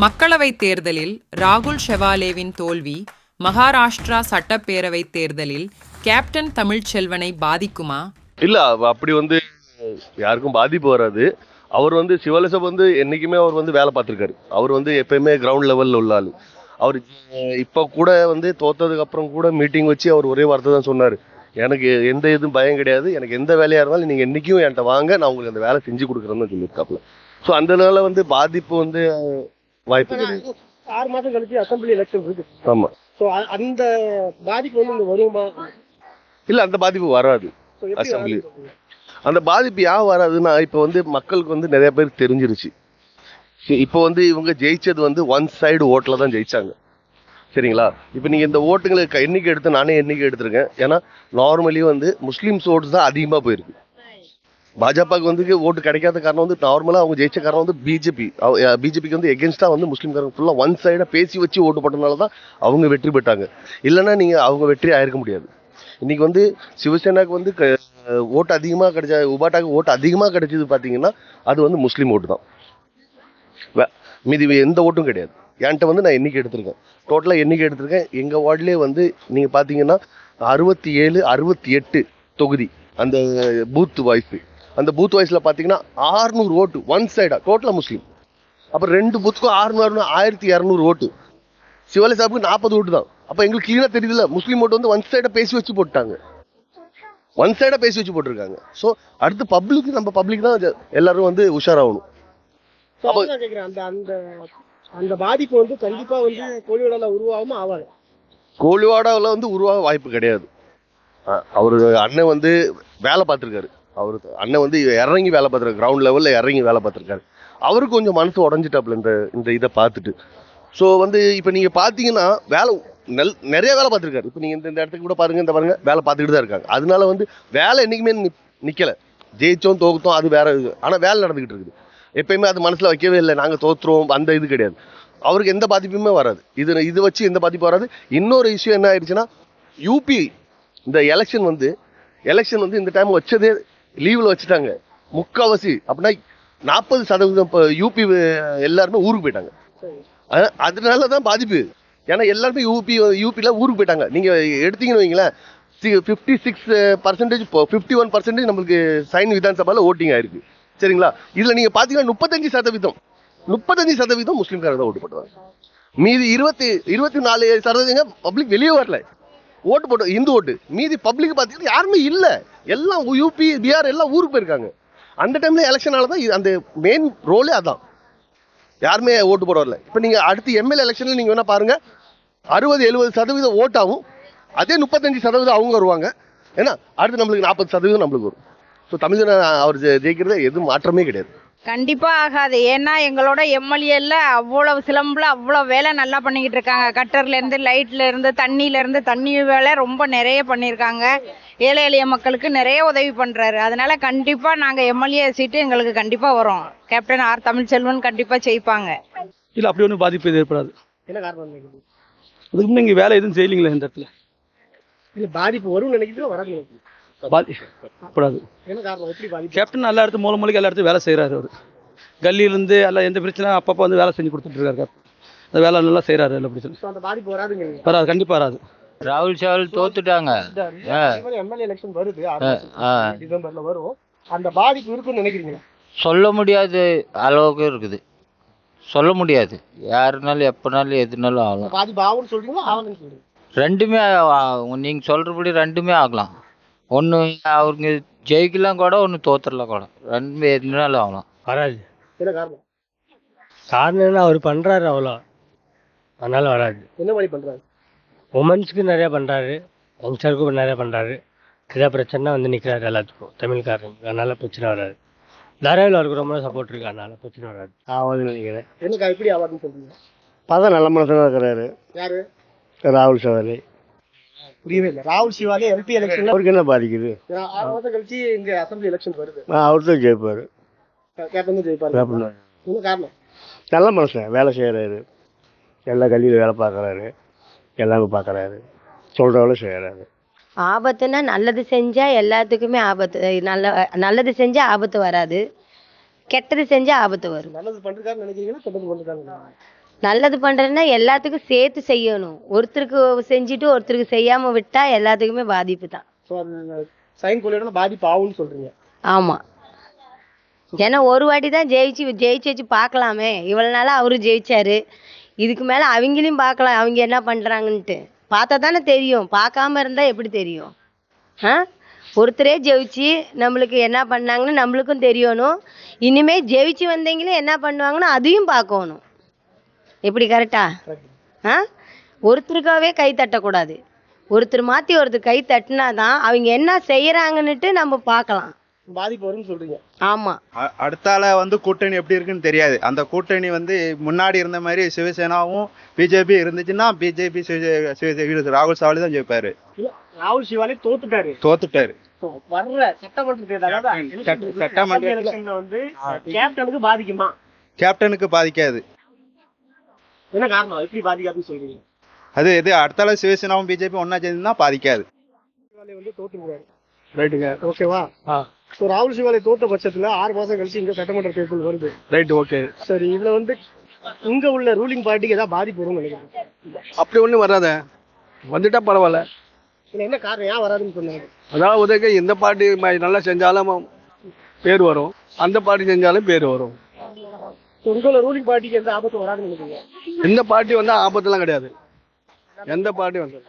மக்களவைத் தேர்தலில் ராகுல் ஷெவாலேவின் தோல்வி மகாராஷ்டிரா சட்டப்பேரவைத் தேர்தலில் கேப்டன் தமிழ்ச்செல்வனை பாதிக்குமா? இல்ல அப்படி வந்து யாருக்கும் பாதிப்பு வராது. அவர் வந்து சிவலசப் வந்து என்னைக்குமே அவர் வந்து வேலை பார்த்துருக்காரு. அவர் வந்து எப்பயுமே கிரவுண்ட் லெவலில் உள்ள ஆள். அவர் இப்போ கூட வந்து தோத்ததுக்கு அப்புறம் கூட மீட்டிங் வச்சு அவர் ஒரே வார்த்தை தான் சொன்னார். எனக்கு எந்த இதுவும் பயம் கிடையாது. எனக்கு எந்த வேலையாக இருந்தாலும் நீங்கள் என்றைக்கும் என்கிட்ட வாங்க. நான் உங்களுக்கு அந்த வேலை செஞ்சு கொடுக்குறேன்னு சொல்லியிருக்காப்புல. ஸோ அதனால வந்து பாதிப்பு வந்து வாய்ப்பு கிடையாது. ஆறு மாசம் கழிச்சு அசம்பிளி எலெக்ஷன் இருக்கு. ஆமா. ஸோ அந்த பாதிப்பு வந்து இங்க வருமா? இல்ல அந்த பாதிப்பு வராது. சொல்றீங்க? அந்த பாதிப்பு ஏன் வராதுன்னா இப்போ வந்து மக்களுக்கு வந்து நிறைய பேர் தெரிஞ்சிருச்சு. சரி, இப்போ வந்து இவங்க ஜெயிச்சது வந்து ஒன் சைடு ஓட்டில் தான் ஜெயிச்சாங்க. சரிங்களா? இப்போ நீங்கள் இந்த ஓட்டுங்களை க- எண்ணிக்கை எடுத்து நானே எண்ணிக்கை எடுத்திருக்கேன். ஏன்னா நார்மலி வந்து முஸ்லீம்ஸ் ஓட்ஸ் தான் அதிகமாக போயிருக்கு. பாஜகவுக்கு வந்து ஓட்டு கிடைக்காத காரணம் வந்து நார்மலாக அவங்க ஜெயிச்ச காரணம் வந்து பிஜேபி பிஜேபிக்கு வந்து எகென்ஸ்டாக வந்து முஸ்லீம்காரங்க ஃபுல்லாக ஒன் சைடாக பேசி வச்சு ஓட்டு போட்டனால தான் அவங்க வெற்றி பெற்றாங்க. இல்லைன்னா நீங்கள் அவங்க வெற்றி ஆயிருக்க முடியாது. இன்னைக்கு வந்து சிவசேனாக்கு வந்து க- ஓட்டு அதிகமாக கிடைச்ச உபாட்டாக்கு ஓட்டு அதிகமாக கிடைச்சது பார்த்தீங்கன்னா அது வந்து முஸ்லீம் ஓட்டு தான். மீதி எந்த ஓட்டும் கிடையாது. என்கிட்ட வந்து நான் எண்ணிக்கை எடுத்திருக்கேன். டோட்டலாக எண்ணிக்கை எடுத்திருக்கேன். எங்கள் வார்டிலே வந்து நீங்கள் பார்த்தீங்கன்னா அறுபத்தி ஏழு அறுபத்தி எட்டு தொகுதி அந்த பூத் வாய்ஸ் அந்த பூத் வாய்ஸில் பார்த்தீங்கன்னா ஆறுநூறு ஓட்டு ஒன் சைடாக டோட்டலாக முஸ்லீம். அப்புறம் ரெண்டு பூத்துக்கும் ஆறுநூறு ஆயிரத்தி இரநூறு ஓட்டு. சிவலை சாப்புக்கு நாற்பது ஓட்டு தான். அப்போ எங்களுக்கு கிளீனாக தெரியுதுல்ல முஸ்லீம் ஓட்டு வந்து ஒன் சைடாக பேசி வச்சு போட்டாங்க ஒன் சைடாக பேசி வச்சு போட்டிருக்காங்க. ஸோ அடுத்து பப்ளிக் நம்ம பப்ளிக் தான் எல்லாரும் வந்து உஷாராகணும். அந்த அந்த அந்த பாதிப்பு வந்து கண்டிப்பா வந்து கோழியோட உருவாகாம ஆகாது கோலிவாடாவில் வந்து உருவாக வாய்ப்பு கிடையாது. அவரு அண்ணன் வந்து வேலை பார்த்துருக்காரு. அவர் அண்ணன் வந்து இறங்கி வேலை பார்த்துருக்காரு. கிரவுண்ட் லெவலில் இறங்கி வேலை பார்த்துருக்காரு. அவருக்கு கொஞ்சம் மனசு உடஞ்சிட்டாப்புல இந்த இந்த இதை பார்த்துட்டு. ஸோ வந்து இப்போ நீங்கள் பார்த்தீங்கன்னா வேலை நெல் நிறைய வேலை பார்த்துருக்காரு. இப்போ நீங்கள் இந்த இந்த இடத்துக்கு கூட பாருங்க இந்த பாருங்க வேலை பார்த்துக்கிட்டு தான் இருக்காங்க. அதனால வந்து வேலை என்றைக்குமே நி நிற்கலை ஜெயித்தோம் தோக்குத்தோம் அது வேற இது. ஆனால் வேலை நடந்துக்கிட்டு இருக்குது. எப்பயுமே அது மனசில் வைக்கவே இல்லை. நாங்கள் தோற்றுறோம் அந்த இது கிடையாது. அவருக்கு எந்த பாதிப்புமே வராது. இது இது வச்சு எந்த பாதிப்பும் வராது. இன்னொரு இஷ்யூ என்ன ஆயிடுச்சுன்னா யூபி இந்த எலெக்ஷன் வந்து எலெக்ஷன் வந்து இந்த டைம் வச்சதே லீவில் வச்சுட்டாங்க. முக்காவாசி அப்படின்னா நாற்பது சதவீதம் இப்போ யூபி எல்லாருமே ஊருக்கு போயிட்டாங்க. அதனால தான் பாதிப்பு. ஏன்னா எல்லாருமே யூபி யூபியில் ஊருக்கு போயிட்டாங்க. நீங்கள் எடுத்தீங்கன்னு வைங்களேன் ஃபிஃப்டி சிக்ஸ் பர்சன்டேஜ் இப்போ ஃபிஃப்டி ஒன் பர்சன்டேஜ் நம்மளுக்கு சைன் விதான்சபாவில் ஓட்டிங் ஆயிருக்கு. சரிங்களா? இதில் நீங்கள் பார்த்தீங்கன்னா முப்பத்தஞ்சு சதவீதம் முப்பத்தஞ்சு சதவீதம் முஸ்லீம்காரங்க தான் ஓட்டு போட்டுவாங்க மீதி இருபத்தி இருபத்தி நாலு சதவீதம் பப்ளிக் வெளியே வரல. ஓட்டு போட்டு இந்து ஓட்டு. மீதி பப்ளிக் பார்த்தீங்கன்னா யாருமே இல்லை. எல்லாம் யூபி பிஆர் எல்லாம் ஊருக்கு போயிருக்காங்க. அந்த டைமில் எலெக்ஷனால தான் இது- அந்த மெயின் ரோலே அதான். யாருமே ஓட்டு போட வரல. இப்போ நீங்கள் அடுத்து எம்எல்ஏ எலெக்ஷனில் நீங்கள் வேணால் பாருங்கள் அறுபது எழுபது சதவீதம் ஓட்டாகும் அதே முப்பத்தஞ்சு சதவீதம் அவங்க வருவாங்க. ஏன்னா அடுத்து நம்மளுக்கு நாற்பது சதவீதம் நம்மளுக்கு வரும். ஸோ தமிழ் அவர் ஜெ- ஜெயிக்கிறது எதுவும் மாற்றமே கிடையாது. கண்டிப்பா ஆகாது. ஏன்னா எங்களோட எம்எல்ஏல அவ்வளவு சிலம்புல அவ்வளவு வேலை நல்லா பண்ணிக்கிட்டு இருக்காங்க. கட்டர்ல இருந்து லைட்ல இருந்து தண்ணியில இருந்து தண்ணி வேலை ரொம்ப நிறைய பண்ணியிருக்காங்க ஏழை எளிய மக்களுக்கு நிறைய உதவி பண்றாரு. அதனால கண்டிப்பா நாங்க எம்எல்ஏ சீட்டு எங்களுக்கு கண்டிப்பா வரும். கேப்டன் ஆர் தமிழ்செல்வன் கண்டிப்பா ஜெயிப்பாங்க. இல்லை அப்படி ஒன்றும் பாதிப்பு எதுவும் ஏற்படாது. என்ன காரணம் அதுக்கு முன்னே இங்கே வேலை எதுவும் செய்யலீங்களே இந்த இடத்துல? இல்ல பாதிப்பு வரும்னு நினைக்கிறீங்க வராது பாதிப்பு கேப்டன் எல்லா இடத்து மூல மூலைக்கு எல்லா இடத்துக்கும் வேலை செய்கிறாரு அவர். கல்லியிலேருந்து எல்லாம் எந்த பிரச்சனை அப்பப்போ வந்து வேலை செஞ்சு கொடுத்துட்டு இருக்காரு கேப்டன் அந்த வேலை நல்லா செய்கிறாரு எல்லா பிரச்சனை வராது கண்டிப்பாக வராது. ராகுல் சாவல் தோத்துட்டாங்க. எம்எல்ஏ எலெக்ஷன் வருது டிசம்பர்ல வரும். அந்த பாதிப்பு இருக்குன்னு நினைக்கிறீங்க? சொல்ல முடியாத அளவுக்கு இருக்குது. சொல்ல முடியாது. யாருனாலும் எப்போனாலும் எதுனாலும் ஆகலாம். பாதிப்பு ஆகும்னு சொல்றீங்களா சொல்றீங்க? ரெண்டுமே நீங்கள் சொல்கிறபடி ரெண்டுமே ஆகலாம். ஒன்று அவருங்க ஜெயிக்கலாம் கூட ஒன்று தோத்துடலாம் கூட. ரெண்டுமே எதுனாலும் ஆகலாம். வராது. என்ன காரணம்? காரணம் என்ன? அவர் பண்ணுறாரு அவ்வளோ. அதனால வராது. என்ன மாதிரி பண்றாரு? உமன்ஸ்க்கு நிறையா பண்ணுறாரு யங்ஸ்டருக்கும் நிறையா பண்ணுறாரு ஏதாவது பிரச்சனைனா வந்து நிற்கிறாரு எல்லாத்துக்கும். தமிழ்காரங்க அதனால பிரச்சனை வராது. தாராவில் அவருக்கு ரொம்ப சப்போர்ட் இருக்கு. அதனால பிரச்சனை வராது. ஆகுதுன்னு நினைக்கிறேன். என்ன எப்படி ஆகாதுன்னு சொல்றீங்க? பார்த்தா நல்ல மனசனாக இருக்கிறாரு. யாரு? ராகுல் சவாரி புரியவே இல்லை. ராகுல் சிவாலே எம்பி எலெக்ஷன்ல அவருக்கு என்ன பாதிக்குது? ஆறு மாசம் கழிச்சு இங்க அசம்பிளி எலெக்ஷன் வருது. அவர் தான் ஜெயிப்பார். கேப்டன் தான் ஜெயிப்பாரு. என்ன காரணம்? நல்ல மனுஷன் வேலை செய்கிறாரு எல்லா கல்வியில் வேலை பார்க்குறாரு. எல்லாமே பார்க்குறாரு. சொல்கிற வேலை செய்கிறாரு ஆபத்துன்னா நல்லது செஞ்சா எல்லாத்துக்குமே ஆபத்து நல்ல நல்லது செஞ்சா ஆபத்து வராது. கெட்டது செஞ்சா ஆபத்து வரும். நல்லது பண்றாருன்னு நினைக்கிறீங்களா கெட்டது பண்றாங்க நல்லது பண்ணுறதுன்னா எல்லாத்துக்கும் சேர்த்து செய்யணும். ஒருத்தருக்கு செஞ்சுட்டு ஒருத்தருக்கு செய்யாமல் விட்டால் எல்லாத்துக்குமே பாதிப்பு தான். ஸோ அந்த சைன் கொள்ளையோட பாதிப்பு ஆகும்னு சொல்றீங்க. ஆமாம் ஏன்னா ஒரு வாட்டி தான் ஜெயிச்சு ஜெயிச்சு வச்சு பார்க்கலாமே. இவ்வளோ நாளாக அவரு ஜெயிச்சாரு. இதுக்கு மேலே அவங்களையும் பார்க்கலாம். அவங்க என்ன பண்ணுறாங்கன்ட்டு பார்த்தா தானே தெரியும். பார்க்காம இருந்தால் எப்படி தெரியும்? ஆ? ஒருத்தரே ஜெயிச்சு நம்மளுக்கு என்ன பண்ணாங்கன்னு நம்மளுக்கும் தெரியணும். இனிமே ஜெயிச்சு வந்தீங்களே என்ன பண்ணுவாங்கன்னு அதையும் பார்க்கணும். எப்படி கரெக்டா ஆ? ஒருத்தருக்காகவே கை தட்டக்கூடாது. ஒருத்தர் மாற்றி ஒருத்தர் கை தட்டினா தான் அவங்க என்ன செய்கிறாங்கன்னுட்டு நம்ம பார்க்கலாம். பாதிப்பு வரும்னு சொல்றீங்க. ஆமாம் அ- அடுத்தால வந்து கூட்டணி எப்படி இருக்குன்னு தெரியாது. அந்த கூட்டணி வந்து முன்னாடி இருந்த மாதிரி சிவசேனாவும் பிஜேபி இருந்துச்சுன்னா பிஜேபி ராகுல் சாவலி தான் ஜெயிப்பாரு. ராகுல் சிவாலே தோத்துட்டாரு. தோத்துட்டாரு. வர்ற சட்டமன்ற தேர்தல் சட்டமன்ற வந்து கேப்டனுக்கு பாதிக்குமா? கேப்டனுக்கு பாதிக்காது. என்ன காரணம்? எப்படி பாதிக்காதுன்னு சொல்றீங்க? அது இது அடுத்தால சிவசேனாவும் பிஜேபி ஒன்னா சேர்ந்துன்னா பாதிக்காது. சிவாலே வந்து தோத்துருவாரு ரைட்டுங்க ஓகேவா ஆ. ஸோ ராகுல் சிவாலே தோத்த பட்சத்துல ஆறு மாசம் கழிச்சு இங்க சட்டமன்ற தேர்தல் வருது. ரைட்டு ஓகே சரி இதுல வந்து இங்க உள்ள ரூலிங் பார்ட்டிக்கு ஏதாவது பாதிப்பு வரும்னு நினைக்கிறேன் அப்படி ஒன்றும் வராத. வந்துட்டா பரவாயில்ல. இதுல என்ன காரணம்? ஏன் வராதுன்னு சொன்னாங்க அதாவது உதவி எந்த பாட்டி நல்லா செஞ்சாலும் பேர் வரும். அந்த பாட்டி செஞ்சாலும் பேர் வரும். உங்களோட ரூலிங் பார்ட்டிக்கு எந்த ஆபத்தும் வராதுன்னு நினைக்கிறீங்க? எந்த பாட்டி வந்தால் ஆபத்துலாம் கிடையாது. எந்த பாட்டி வந்தது